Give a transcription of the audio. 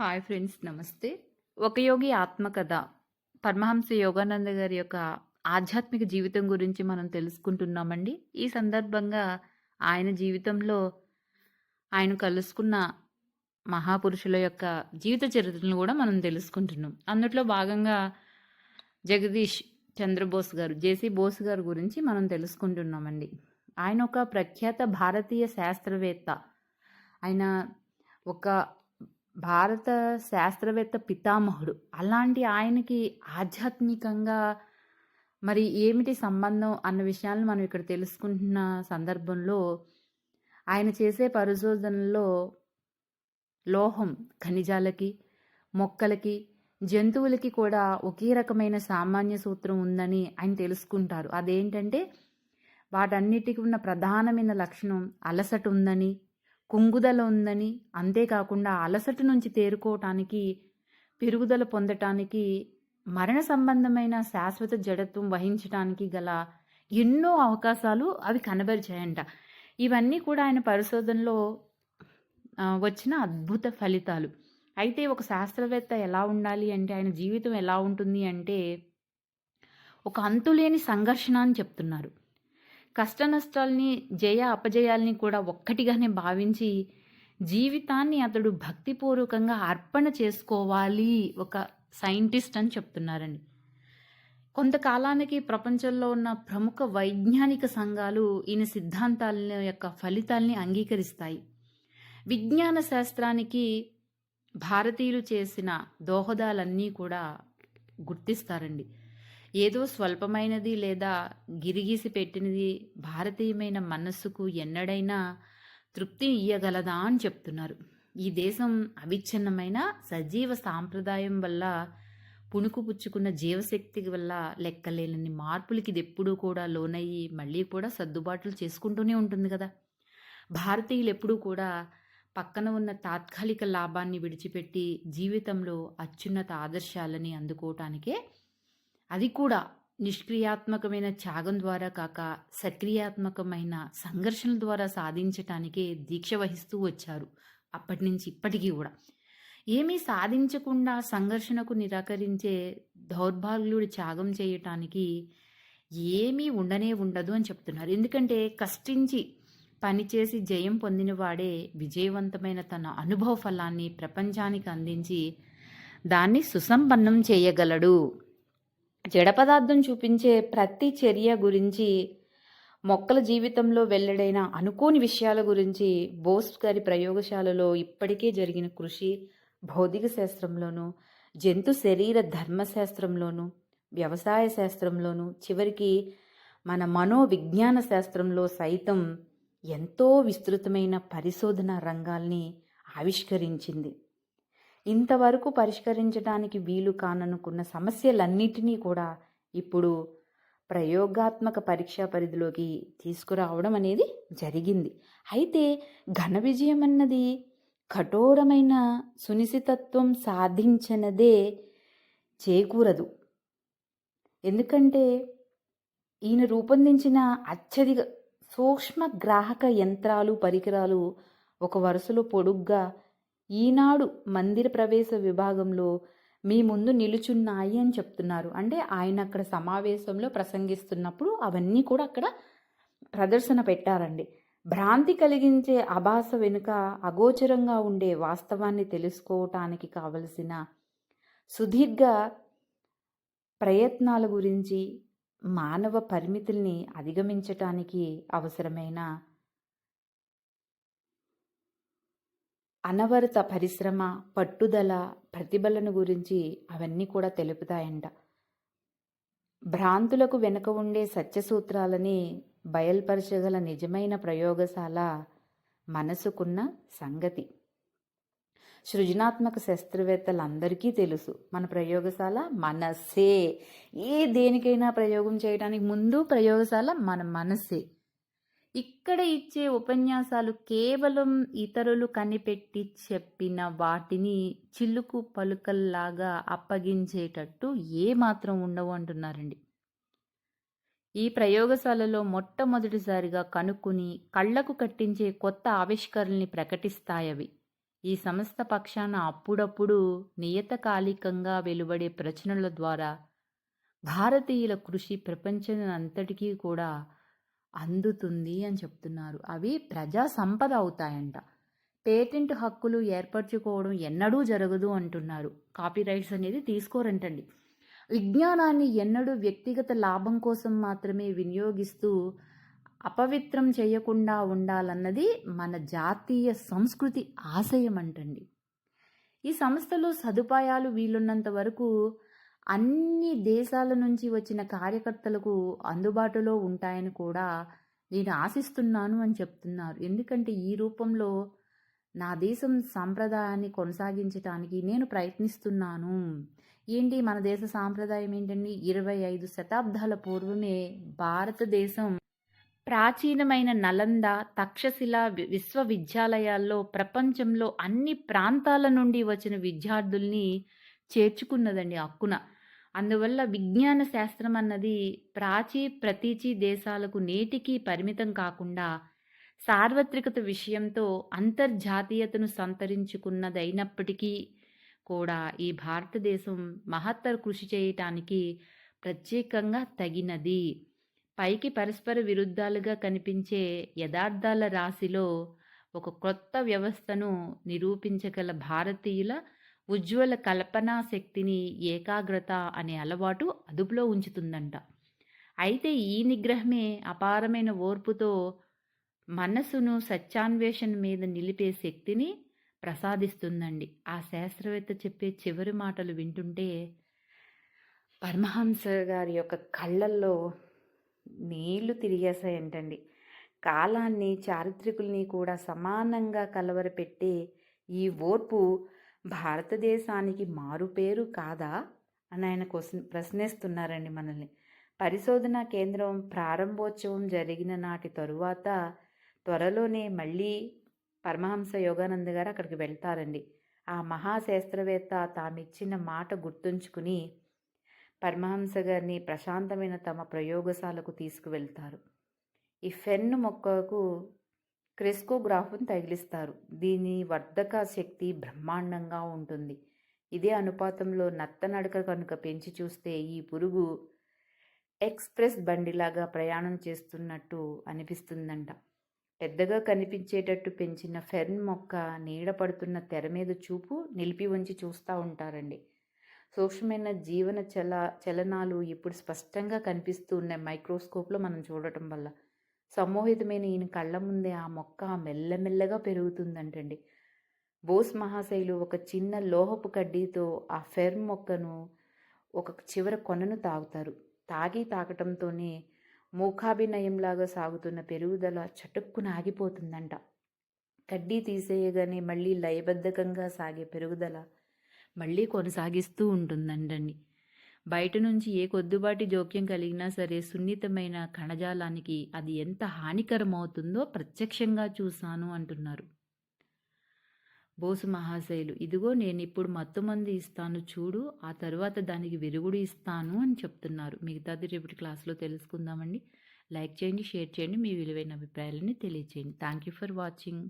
Hi friends నమస్తే. ఒక యోగి ఆత్మకథ. పరమహంస యోగానంద గారి యొక్క ఆధ్యాత్మిక జీవితం గురించి మనం తెలుసుకుంటున్నామండి. ఈ సందర్భంగా ఆయన జీవితంలో ఆయన కలుసుకున్న మహాపురుషుల యొక్క జీవిత చరిత్రను కూడా మనం తెలుసుకుంటున్నాం. అందుట్లో భాగంగా జగదీష్ చంద్రబోస్ గారు జేసీ బోస్ గారి గురించి మనం తెలుసుకుంటున్నామండి. ఆయన ఒక ప్రఖ్యాత భారతీయ శాస్త్రవేత్త. ఆయన ఒక భారత శాస్త్రవేత్త పితామహుడు. అలాంటి ఆయనకి ఆధ్యాత్మికంగా మరి ఏమిటి సంబంధం అన్న విషయాలను మనం ఇక్కడ తెలుసుకుంటున్న సందర్భంలో ఆయన చేసే పరిశోధనలో లోహం ఖనిజాలకి మొక్కలకి జంతువులకి కూడా ఒకే రకమైన సామాన్య సూత్రం ఉందని ఆయన తెలుసుకుంటారు. అదేంటంటే వాటన్నిటికి ఉన్న ప్రధానమైన లక్షణం అలసట ఉందని కుంగుదల ఉందని అంతేకాకుండా అలసట నుంచి తేరుకోవటానికి పెరుగుదల పొందటానికి మరణ సంబంధమైన శాశ్వత జడత్వం వహించటానికి గల ఎన్నో అవకాశాలు అవి కనబరిచాయంట. ఇవన్నీ కూడా ఆయన పరిశోధనలో వచ్చిన అద్భుత ఫలితాలు. అయితే ఒక శాస్త్రవేత్త ఎలా ఉండాలి అంటే ఆయన జీవితం ఎలా ఉంటుంది అంటే ఒక అంతులేని సంఘర్షణ అని చెప్తున్నారు. కష్ట నష్టాల్ని జయ అపజయాల్ని కూడా ఒక్కటిగానే భావించి జీవితాన్ని అతడు భక్తిపూర్వకంగా అర్పణ చేసుకోవాలి ఒక సైంటిస్ట్ అని చెప్తున్నారండి. కొంతకాలానికి ప్రపంచంలో ఉన్న ప్రముఖ వైజ్ఞానిక సంఘాలు ఈయన సిద్ధాంతాల యొక్క ఫలితాల్ని అంగీకరిస్తాయి. విజ్ఞాన శాస్త్రానికి భారతీయులు చేసిన దోహదాలన్నీ కూడా గుర్తిస్తారండి. ఏదో స్వల్పమైనది లేదా గిరిగీసి పెట్టినది భారతీయమైన మనస్సుకు ఎన్నడైనా తృప్తి ఇయ్యగలదా అని చెప్తున్నారు. ఈ దేశం అవిచ్ఛిన్నమైన సజీవ సాంప్రదాయం వల్ల పుణుకు పుచ్చుకున్న జీవశక్తి వల్ల లెక్కలేనన్ని మార్పులకి ఇది ఎప్పుడూ కూడా లోనయ్యి మళ్ళీ కూడా సర్దుబాట్లు చేసుకుంటూనే ఉంటుంది కదా. భారతీయులు ఎప్పుడూ కూడా పక్కన ఉన్న తాత్కాలిక లాభాన్ని విడిచిపెట్టి జీవితంలో అత్యున్నత ఆదర్శాలని అందుకోవటానికే అది కూడా నిష్క్రియాత్మకమైన త్యాగం ద్వారా కాక సక్రియాత్మకమైన సంఘర్షణల ద్వారా సాధించటానికే దీక్ష వహిస్తూ వచ్చారు. అప్పటి నుంచి ఇప్పటికీ కూడా. ఏమీ సాధించకుండా సంఘర్షణకు నిరాకరించే దౌర్భాగ్యుడు త్యాగం చేయటానికి ఏమీ ఉండనే ఉండదు అని చెప్తున్నారు. ఎందుకంటే కష్టించి పనిచేసి జయం పొందినవాడే విజయవంతమైన తన అనుభవ ఫలాన్ని ప్రపంచానికి అందించి దాన్ని సుసంపన్నం చేయగలడు. జడ పదార్థం చూపించే ప్రతి చర్య గురించి మొక్కల జీవితంలో వెల్లడైన అనుకోని విషయాల గురించి బోస్ గారి ప్రయోగశాలలో ఇప్పటికే జరిగిన కృషి భౌతిక శాస్త్రంలోనూ జంతు శరీర ధర్మశాస్త్రంలోనూ వ్యవసాయ శాస్త్రంలోనూ చివరికి మన మనోవిజ్ఞాన శాస్త్రంలో సైతం ఎంతో విస్తృతమైన పరిశోధన రంగాల్ని ఆవిష్కరించింది. ఇంతవరకు పరిష్కరించడానికి వీలు కాననుకున్న సమస్యలన్నిటినీ కూడా ఇప్పుడు ప్రయోగాత్మక పరీక్షా పరిధిలోకి తీసుకురావడం అనేది జరిగింది. అయితే ఘన విజయం అన్నది కఠోరమైన సునిశితత్వం సాధించనదే చేకూరదు. ఎందుకంటే ఈయన రూపొందించిన అత్యధిక సూక్ష్మ గ్రాహక యంత్రాలు పరికరాలు ఒక వరుసలో పొడుగ్గా ఈనాడు మందిర ప్రవేశ విభాగంలో మీ ముందు నిలుచున్నాయి అని చెప్తున్నారు. అంటే ఆయన అక్కడ సమావేశంలో ప్రసంగిస్తున్నప్పుడు అవన్నీ కూడా అక్కడ ప్రదర్శన పెట్టారండి. భ్రాంతి కలిగించే అభాస వెనుక అగోచరంగా ఉండే వాస్తవాన్ని తెలుసుకోవటానికి కావలసిన సుదీర్ఘ ప్రయత్నాల గురించి మానవ పరిమితుల్ని అధిగమించటానికి అవసరమైన అనవరత పరిశ్రమ పట్టుదల ప్రతిభలను గురించి అవన్నీ కూడా తెలుపుతాయంట. భ్రాంతులకు వెనుక ఉండే సత్యసూత్రాలని బయల్పరచగల నిజమైన ప్రయోగశాల మనసుకున్న సంగతి. సృజనాత్మక శాస్త్రవేత్తలందరికీ తెలుసు మన ప్రయోగశాల మనస్సే ఏ దేనికైనా ప్రయోగం చేయడానికి ముందు ప్రయోగశాల మన మనస్సే ఇక్కడ ఇచ్చే ఉపన్యాసాలు కేవలం ఇతరులు కనిపెట్టి చెప్పిన వాటిని చిల్లుకు పలుకల్లాగా అప్పగించేటట్టు ఏ మాత్రం ఉండవు అంటున్నారండి. ఈ ప్రయోగశాలలో మొట్టమొదటిసారిగా కనుక్కుని కళ్ళకు కట్టించే కొత్త ఆవిష్కరణల్ని ప్రకటిస్తాయవి. ఈ సంస్థ పక్షాన అప్పుడప్పుడు నియతకాలికంగా వెలువడే ప్రచురణల ద్వారా భారతీయుల కృషి ప్రపంచం అంతటికీ కూడా అందుతుంది అని చెప్తున్నారు. అవి ప్రజా సంపద అవుతాయంట. పేటెంట్ హక్కులు ఏర్పరచుకోవడం ఎన్నడూ జరగదు అంటున్నారు. కాపీరైట్స్ అనేది తీసుకోరంటండి. విజ్ఞానాన్ని ఎన్నడూ వ్యక్తిగత లాభం కోసం మాత్రమే వినియోగిస్తూ అపవిత్రం చేయకుండా ఉండాలన్నది మన జాతీయ సంస్కృతి ఆశయం అంటండి ఈ సంస్థలో సదుపాయాలు వీలున్నంత వరకు అన్ని దేశాల నుంచి వచ్చిన కార్యకర్తలకు అందుబాటులో ఉంటాయని కూడా నేను ఆశిస్తున్నాను అని చెప్తున్నారు. ఎందుకంటే ఈ రూపంలో నా దేశం సాంప్రదాయాన్ని కొనసాగించడానికి నేను ప్రయత్నిస్తున్నాను. ఏంటి? మన దేశ సాంప్రదాయం ఏంటండి? ఇరవై ఐదు శతాబ్దాల పూర్వమే భారతదేశం ప్రాచీనమైన నలంద తక్షశిల విశ్వవిద్యాలయాల్లో ప్రపంచంలో అన్ని ప్రాంతాల నుండి వచ్చిన విద్యార్థుల్ని చేర్చుకున్నదండి అక్కున అందువల్ల విజ్ఞాన శాస్త్రం అన్నది ప్రాచీ ప్రతీచి దేశాలకు నేటికి పరిమితం కాకుండా సార్వత్రికత విషయంతో అంతర్జాతీయతను సంతరించుకున్నదైనప్పటికీ కూడా ఈ భారతదేశం మహత్తర కృషి చేయటానికి ప్రత్యేకంగా తగినది. పైకి పరస్పర విరుద్ధాలుగా కనిపించే యథార్థాల రాశిలో ఒక కొత్త వ్యవస్థను నిరూపించగల భారతీయుల ఉజ్వల కల్పనా శక్తిని ఏకాగ్రత అనే అలవాటు అదుపులో ఉంచుతుందంట. అయితే ఈ నిగ్రహమే అపారమైన ఓర్పుతో మనసును సత్యాన్వేషణ మీద నిలిపే శక్తిని ప్రసాదిస్తుందండి. ఆ శాస్త్రవేత్త చెప్పే చివరి మాటలు వింటుంటే పరమహంస గారి యొక్క కళ్ళల్లో నీళ్ళు తిరిగేసాయంటండి కాలాన్ని చారిత్రకుల్ని కూడా సమానంగా కలవరపెట్టే ఈ ఓర్పు భారతదేశానికి మారుపేరు కాదా? అని ఆయన క్వశ్చన్ ప్రశ్నిస్తున్నారండి మనల్ని. పరిశోధన కేంద్రం ప్రారంభోత్సవం జరిగిన నాటి తరువాత త్వరలోనే మళ్ళీ పరమహంస యోగానంద గారు అక్కడికి వెళ్తారండి. ఆ మహాశాస్త్రవేత్త తామిచ్చిన మాట గుర్తుంచుకుని పరమహంస గారిని ప్రశాంతమైన తమ ప్రయోగశాలకు తీసుకువెళ్తారు. ఈ ఫెన్ను మొక్కకు క్రెస్కోగ్రాఫ్ను తగిలిస్తారు. దీని వర్ధక శక్తి బ్రహ్మాండంగా ఉంటుంది. ఇదే అనుపాతంలో నత్తనడక కనుక పెంచి చూస్తే ఈ పురుగు ఎక్స్ప్రెస్ బండిలాగా ప్రయాణం చేస్తున్నట్టు అనిపిస్తుందంట. పెద్దగా కనిపించేటట్టు పెంచిన ఫెర్న్ మొక్క నీడ పడుతున్న తెర మీద చూపు నిలిపి ఉంచి చూస్తూ ఉంటారండి. సూక్ష్మమైన జీవన చల చలనాలు ఇప్పుడు స్పష్టంగా కనిపిస్తూ ఉన్నాయి మైక్రోస్కోప్లో మనం చూడటం వల్ల. సమ్మోహితమైన ఈయన కళ్ళ ముందే ఆ మొక్క మెల్లమెల్లగా పెరుగుతుందంటండి. బోస్ మహాశైలు ఒక చిన్న లోహపు కడ్డీతో ఆ ఫెర్మ్ మొక్కను ఒక చివర కొనను తాగుతారు. తాగి తాగటంతోనే మూకాభినయంలాగా సాగుతున్న పెరుగుదల చటుక్కున ఆగిపోతుందంట. కడ్డీ తీసేయగానే మళ్ళీ లయబద్ధకంగా సాగే పెరుగుదల మళ్ళీ కొనసాగిస్తూ ఉంటుందంటండి. బయట నుంచి ఏ కొద్దిపాటి జోక్యం కలిగినా సరే సున్నితమైన కణజాలానికి అది ఎంత హానికరమవుతుందో ప్రత్యక్షంగా చూశాను అంటున్నారు. బోసు మహాశైలు ఇదిగో నేను ఇప్పుడు మత్తుమంది ఇస్తాను చూడు ఆ తర్వాత దానికి విరుగుడు ఇస్తాను అని చెప్తున్నారు. మిగతాది రేపటి క్లాస్లో తెలుసుకుందామండి. లైక్ చేయండి షేర్ చేయండి మీ విలువైన అభిప్రాయాలని తెలియచేయండి. Thank you for watching.